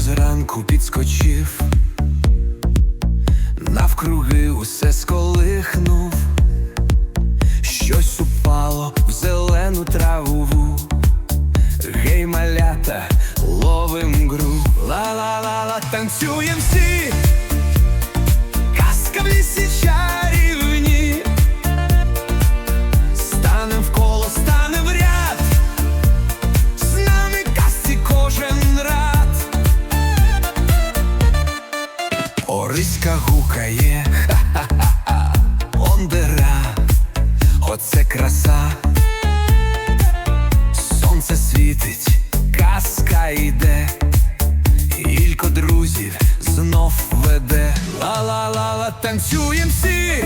Зранку підскочив, навкруги усе сколихнув, щось упало в зелену траву. Гей, малята, ловим гру, ла-ла-ла-ла, танцюєм всі, Ориська гукає, ха-ха-ха, ондера, оце краса. Сонце світить, казка йде, Ілько друзів знов веде. Ла-ла-ла-ла, танцюєм всі.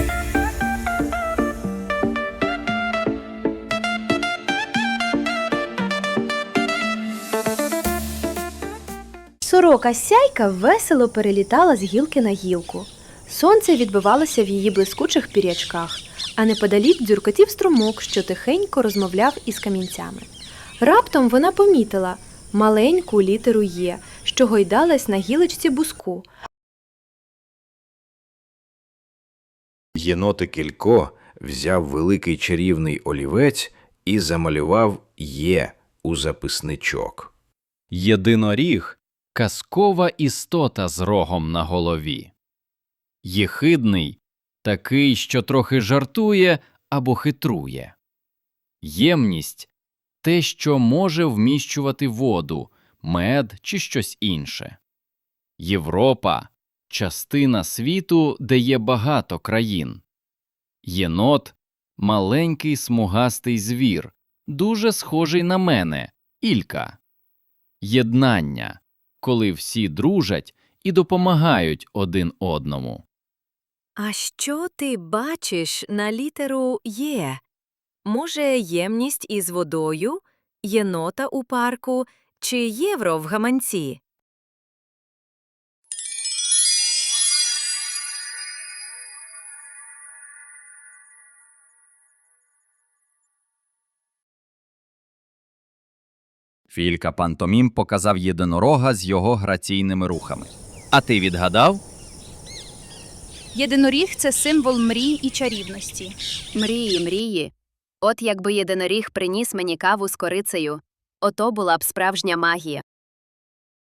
Сорока сяйка весело перелітала з гілки на гілку. Сонце відбивалося в її блискучих пірячках, а неподалік дзюркотів струмок, що тихенько розмовляв із камінцями. Раптом вона помітила маленьку літеру Є, що гойдалась на гілочці буску, Єнотик Ілько взяв великий чарівний олівець і замалював Є у записничок. Єдиноріг казкова істота з рогом на голові. Єхидний такий, що трохи жартує або хитрує. Ємність те, що може вміщувати воду, мед чи щось інше. Європа частина світу, де є багато країн. Єнот маленький смугастий звір, дуже схожий на мене, Ілька. Єднання, коли всі дружать і допомагають один одному. А що ти бачиш на літеру Є? Може, ємність із водою, єнота у парку чи євро в гаманці? Філька Пантомім показав єдинорога з його граційними рухами. А ти відгадав? Єдиноріг це символ мрій і чарівності. Мрії, мрії. От якби єдиноріг приніс мені каву з корицею, ото була б справжня магія.